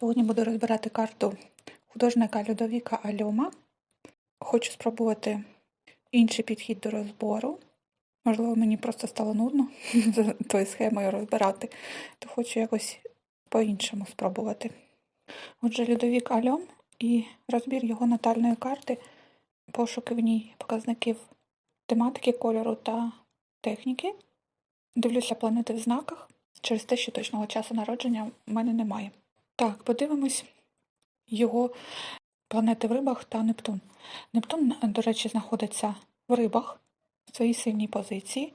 Сьогодні буду розбирати карту художника Людовіка Альома. Хочу спробувати інший підхід до розбору. Можливо, мені просто стало нудно за тою схемою розбирати, то хочу якось по-іншому спробувати. Отже, Людовік Альом і розбір його натальної карти, пошуки в ній показників тематики, кольору та техніки. Дивлюся планети в знаках через те, що точного часу народження в мене немає. Так, подивимось його планети в рибах та Нептун. Нептун, до речі, знаходиться в рибах в своїй сильній позиції.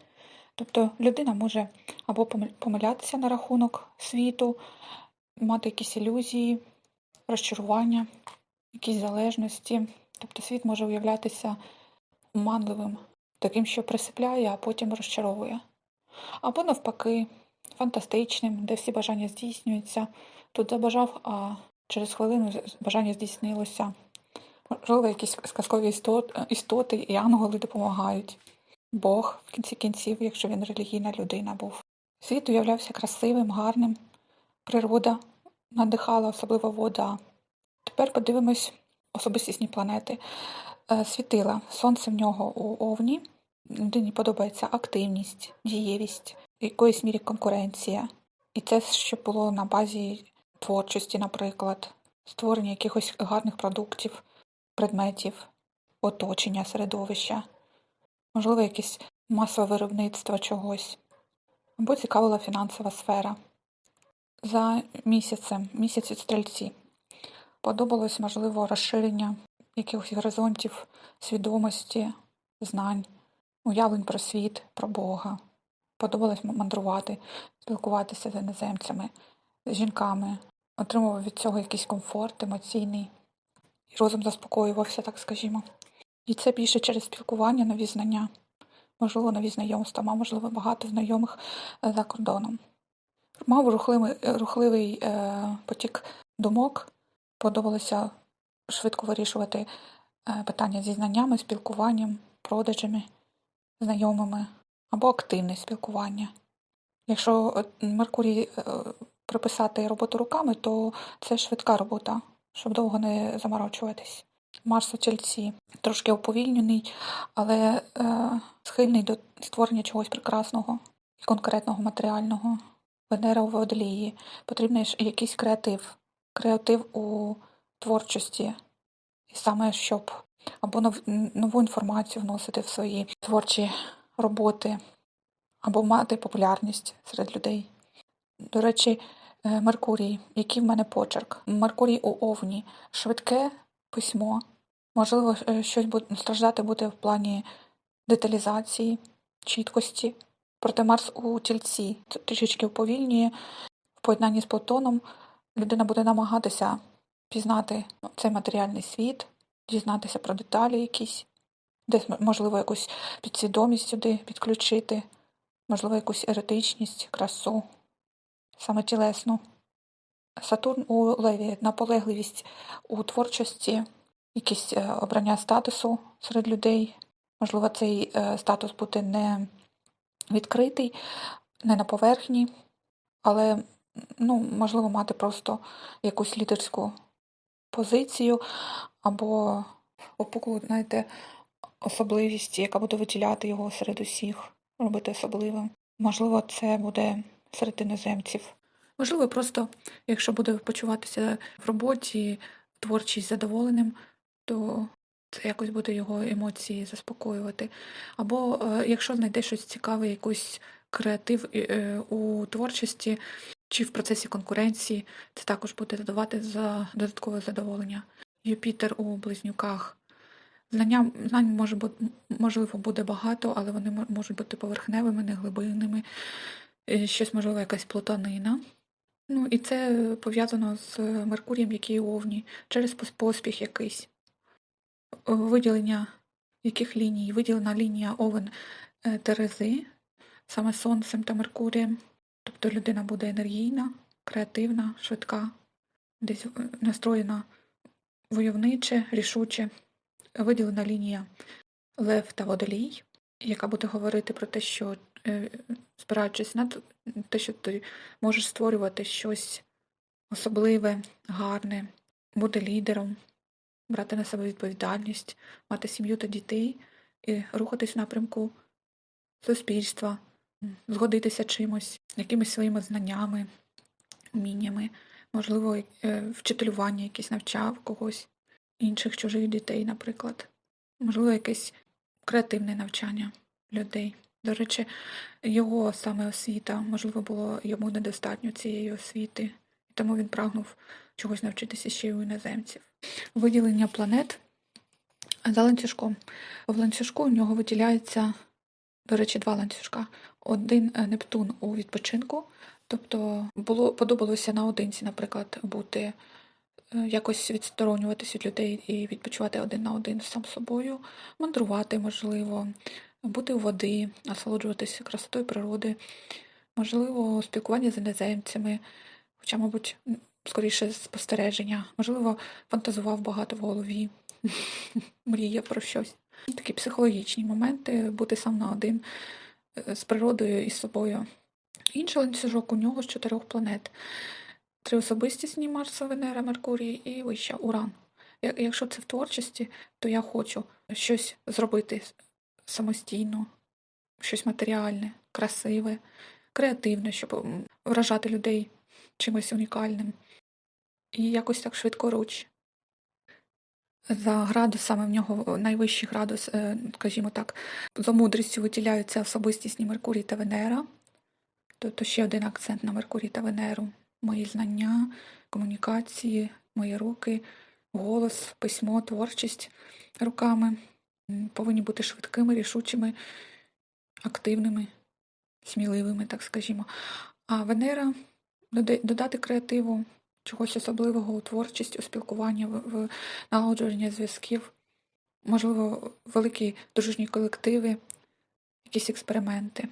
Тобто людина може або помилятися на рахунок світу, мати якісь ілюзії, розчарування, якісь залежності. Тобто світ може уявлятися оманливим, таким, що присипляє, а потім розчаровує. Або навпаки, фантастичним, де всі бажання здійснюються. Тут забажав, а через хвилину бажання здійснилося. Можливо, якісь сказкові істот- істоти і ангели допомагають. Бог, в кінці кінців, якщо він релігійна людина був. Світ уявлявся красивим, гарним. Природа надихала, особливо вода. Тепер подивимось особистісні планети. Е, Світила. Сонце в нього у Овні. Людині подобається активність, дієвість, в якоїсь мірі конкуренція. І це щоб було на базі творчості, наприклад, створення якихось гарних продуктів, предметів, оточення, середовища, можливо, якесь масове виробництво чогось, або цікавила фінансова сфера. За місяцем, місяць стрільці, подобалось, можливо, розширення якихось горизонтів свідомості, знань, уявлень про світ, про Бога. Подобалось мандрувати, спілкуватися з іноземцями, з жінками, отримував від цього якийсь комфорт емоційний, і розум заспокоювався, так скажімо. І це більше через спілкування, нові знання, можливо, нові знайомства, а можливо, багато знайомих е, за кордоном. Мав рухливий, рухливий е, потік думок, подобалося швидко вирішувати е, питання зі знаннями, спілкуванням, продажами, знайомими або активне спілкування. Якщо е, Меркурій е, приписати роботу руками, то це швидка робота, щоб довго не заморочуватись. Марс у тільці трошки уповільнений, але е, схильний до створення чогось прекрасного і конкретного матеріального. Венера у водолії. Потрібний ж якийсь креатив. Креатив у творчості. І саме щоб або нов, нову інформацію вносити в свої творчі роботи, або мати популярність серед людей. До речі, Меркурій, який в мене почерк. Меркурій у Овні, швидке письмо. Можливо, е, щось буде страждати буде в плані деталізації, чіткості. Проте Марс у тільці трішечки уповільнює в поєднанні з Плутоном. Людина буде намагатися пізнати цей матеріальний світ, дізнатися про деталі якісь, десь можливо якусь підсвідомість сюди підключити, можливо, якусь еретичність, красу, саме тілесну. Сатурн у Леві наполегливість у творчості, якісь е, обрання статусу серед людей. Можливо, цей е, статус буде не відкритий, не на поверхні, але ну, можливо мати просто якусь лідерську позицію або опуклу, знаєте, особливість, яка буде виділяти його серед усіх, робити особливим. Можливо, це буде серед іноземців. Можливо, просто якщо буде почуватися в роботі, творчість задоволеним, то це якось буде його емоції заспокоювати. Або е, якщо знайде щось цікаве, якийсь креатив е, у творчості чи в процесі конкуренції, це також буде додавати за додаткове задоволення. Юпітер у близнюках. Знання, знань може бути, можливо буде багато, але вони можуть бути поверхневими, неглибинними, щось, можливо, якась плутанина. Ну, і це пов'язано з Меркурієм, який у Овні, через поспіх якийсь. Е, Виділення яких ліній? Виділена лінія Овен е, Терези, саме Сонцем та Меркурієм. Тобто людина буде енергійна, креативна, швидка, десь е, настроєна войовниче, рішуче. Виділена лінія Лев та Водолій, яка буде говорити про те, що е, спираючись на те, що ти можеш створювати щось особливе, гарне, бути лідером, брати на себе відповідальність, мати сім'ю та дітей і рухатись в напрямку суспільства, згодитися чимось, якимись своїми знаннями, вміннями, можливо, е, вчителювання якесь навчав когось, інших чужих дітей, наприклад. Можливо, якесь креативне навчання людей. До речі, його саме освіта, можливо, було йому недостатньо цієї освіти, тому він прагнув чогось навчитися ще й у іноземців. Виділення планет за ланцюжком. В ланцюжку у нього виділяється, до речі, два ланцюжка. Один е, Нептун у відпочинку, тобто було подобалося наодинці, наприклад, бути якось відсторонюватись від людей і відпочивати один на один сам собою, мандрувати, можливо, бути у води, насолоджуватися красотою природи, можливо, спілкування з іноземцями, хоча, мабуть, скоріше спостереження, можливо, фантазував багато в голові, мріяв про щось. Такі психологічні моменти, бути сам на один е, з природою і з собою. Інший ланцюжок у нього з чотирьох планет. Три особистісні Марса, Венера, Меркурій і вища Уран. Якщо це в творчості, то я хочу щось зробити самостійно, щось матеріальне, красиве, креативне, щоб вражати людей чимось унікальним. І якось так швидкоруч. За градусами в нього найвищий градус, е, скажімо так, за мудрістю виділяються особистісні Меркурій та Венера. Тобто ще один акцент на Меркурій та Венеру. Мої знання, комунікації, мої руки, голос, письмо, творчість руками повинні бути швидкими, рішучими, активними, сміливими, так скажімо. А Венера додати креативу, чогось особливого у творчість, у спілкування, в, налагодження зв'язків, можливо, великі дружні колективи, якісь експерименти.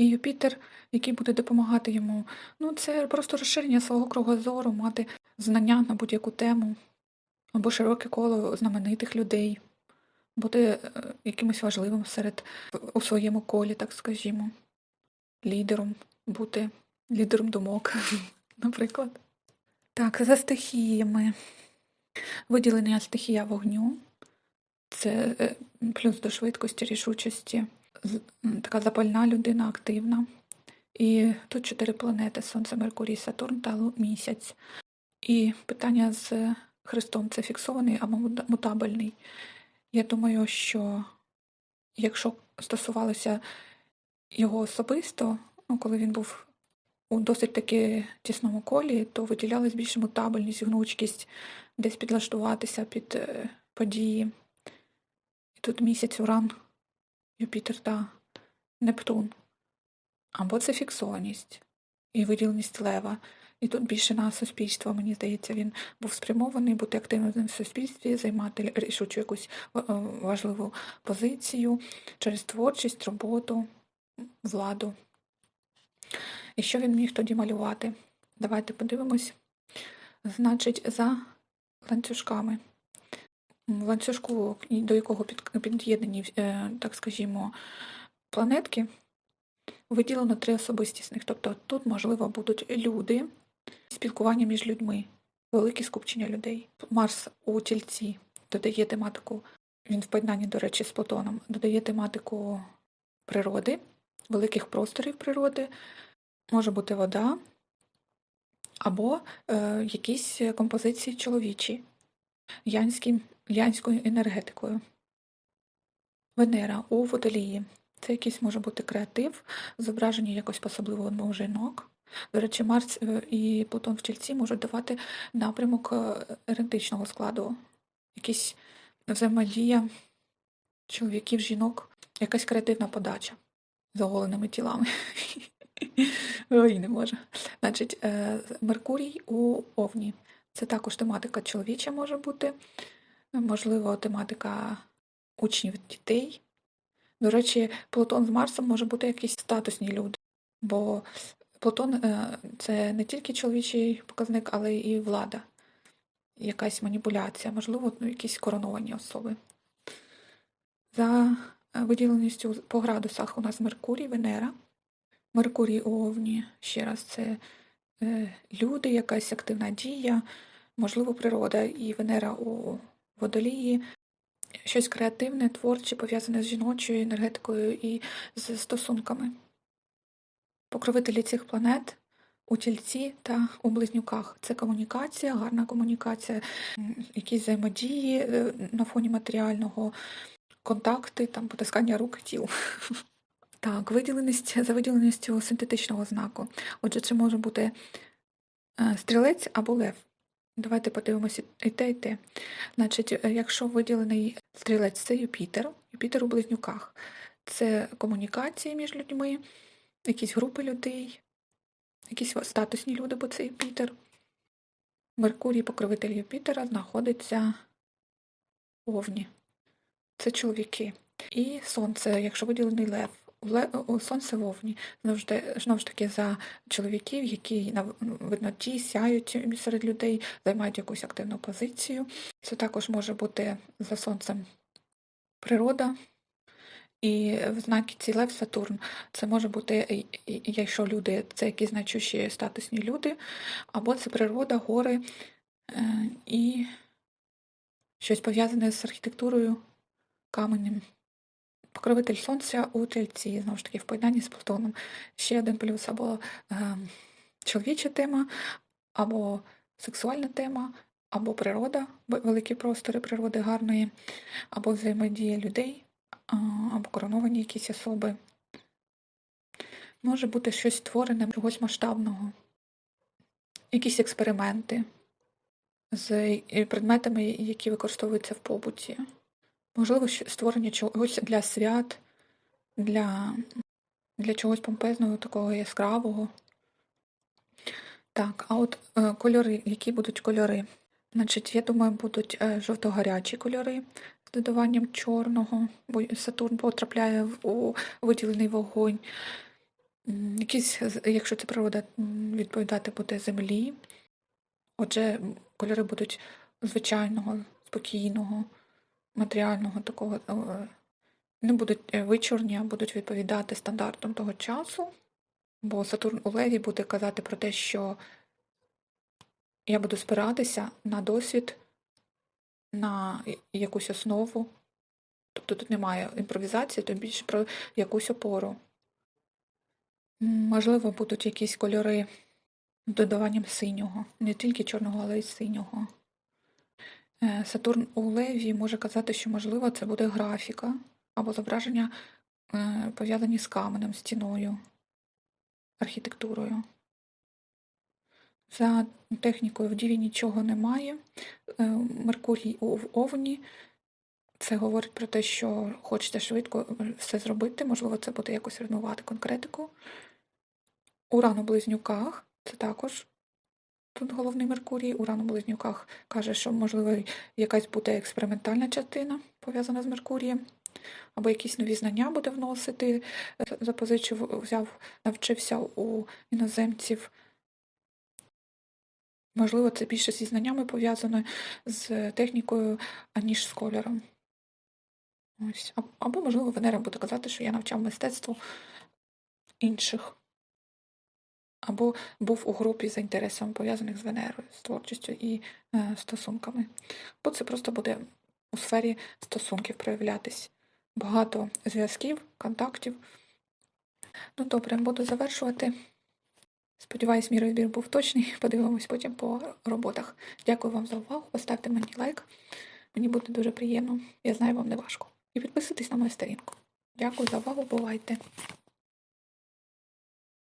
І Юпітер, який буде допомагати йому, ну це просто розширення свого кругозору, мати знання на будь-яку тему, або широке коло знаменитих людей, бути е, якимось важливим серед у своєму колі, так скажімо, лідером, бути лідером думок, наприклад. Так, за стихіями. Виділення стихія вогню. Це е, плюс до швидкості, рішучості. Така запальна людина, активна. І тут чотири планети: Сонце, Меркурій, Сатурн та місяць. І питання з Христом це фіксований або мутабельний. Я думаю, що якщо стосувалося його особисто, ну, коли він був у досить таки тісному колі, то виділялась більше мутабельність, гнучкість, десь підлаштуватися під е, події. І тут місяць Уран, Юпітер та Нептун. Або це фіксованість і виділеність лева. І тут більше на суспільство, мені здається, він був спрямований бути активним в суспільстві, займати рішучу якусь е, е, важливу позицію через творчість, роботу, владу. І що він міг тоді малювати? Давайте подивимось. Значить, за ланцюжками. Ланцюжку, до якого під'єднані, е, так скажімо, планетки, виділено три особистісних. Тобто тут, можливо, будуть люди, спілкування між людьми, велике скупчення людей. Марс у тільці додає тематику, він в поєднанні, до речі, з Плутоном, додає тематику природи, великих просторів природи, може бути вода або е, якісь композиції чоловічі, янським, янською енергетикою. Венера у водолії. Це якийсь може бути креатив, зображення якось по-особливого жінок. До речі, Марс е, і Плутон в Тільці можуть давати напрямок е, ерентичного складу, якісь взаємодія чоловіків, жінок, якась креативна подача з оголеними тілами. Ой, не можу. Значить, е, Меркурій у Овні. Це також тематика чоловіча може бути, можливо, тематика учнів дітей. До речі, Плутон з Марсом може бути якісь статусні люди, бо Плутон е, це не тільки чоловічий показник, але і влада, якась маніпуляція, можливо, ну, якісь короновані особи. За е, виділеністю по градусах у нас Меркурій, Венера. Меркурій у Овні, ще раз, це е, люди, якась активна дія, можливо, природа і Венера у водолії, щось креативне, творче, пов'язане з жіночою енергетикою і з стосунками. Покровителі цих планет у тільці та у близнюках. Це комунікація, гарна комунікація, якісь взаємодії е, на фоні матеріального, контакти, там, потискання рук тіл. Так, виділеність за виділеністю синтетичного знаку. Отже, це може бути е, стрілець або лев. Давайте подивимося і те, і те. Значить, е, якщо виділений стрілець, це Юпітер, Юпітер у близнюках. Це комунікації між людьми, якісь групи людей, якісь статусні люди, бо це Юпітер. Меркурій, покровитель Юпітера, знаходиться у Овні. Це чоловіки. І сонце, якщо виділений лев. Сонце в Овні. Знову ж, таки за чоловіків, які на видноті сяють серед людей, займають якусь активну позицію. Це також може бути за сонцем природа. І в знакі ці Лев Сатурн. Це може бути, якщо люди, це якісь значущі статусні люди, або це природа, гори е, і щось пов'язане з архітектурою, каменем. Покровитель сонця у тельці, знову ж таки, в поєднанні з Плутоном. Ще один плюс або е, чоловіча тема, або сексуальна тема, або природа, великі простори природи гарної, або взаємодія людей, або короновані якісь особи. Може бути щось створене чогось масштабного, якісь експерименти з предметами, які використовуються в побуті. Можливо, створення чогось для свят, для, для чогось помпезного, такого яскравого. Так, а от е, кольори, які будуть кольори? Значить, я думаю, будуть е, жовто-гарячі кольори з додаванням чорного, бо Сатурн потрапляє в, у виділений вогонь. Якісь, якщо це природа, відповідати буде землі. Отже, кольори будуть звичайного, спокійного, матеріального такого. е, Не будуть е, вичорні, а будуть відповідати стандартам того часу. Бо Сатурн у Леві буде казати про те, що я буду спиратися на досвід, на якусь основу. Тобто тут немає імпровізації, то більше про якусь опору. Можливо, будуть якісь кольори з додаванням синього, не тільки чорного, але й синього. Е, Сатурн у Леві може казати, що, можливо, це буде графіка або зображення, е, пов'язані з каменем, стіною, архітектурою. За технікою в Діві нічого немає. Е, Меркурій у Овні. Це говорить про те, що хочете швидко все зробити, можливо, це буде якось руйнувати конкретику. Уран у близнюках це також тут головний Меркурій. Уран у близнюках каже, що, можливо, якась буде експериментальна частина пов'язана з Меркурієм, або якісь нові знання буде вносити. Запозичив, взяв, навчився у іноземців. Можливо, це більше зі знаннями пов'язано з технікою, аніж з кольором. Ось. Або, можливо, Венера буде казати, що я навчав мистецтву інших. Або був у групі за інтересами, пов'язаних з Венерою, з творчістю і е, стосунками. Бо це просто буде у сфері стосунків проявлятись. Багато зв'язків, контактів. Ну, добре, буду завершувати. Сподіваюсь, мій розбір був точний. Подивимось потім по роботах. Дякую вам за увагу. Поставте мені лайк. Мені буде дуже приємно. Я знаю, вам не важко. І підписуйтесь на мою сторінку. Дякую за увагу. Бувайте!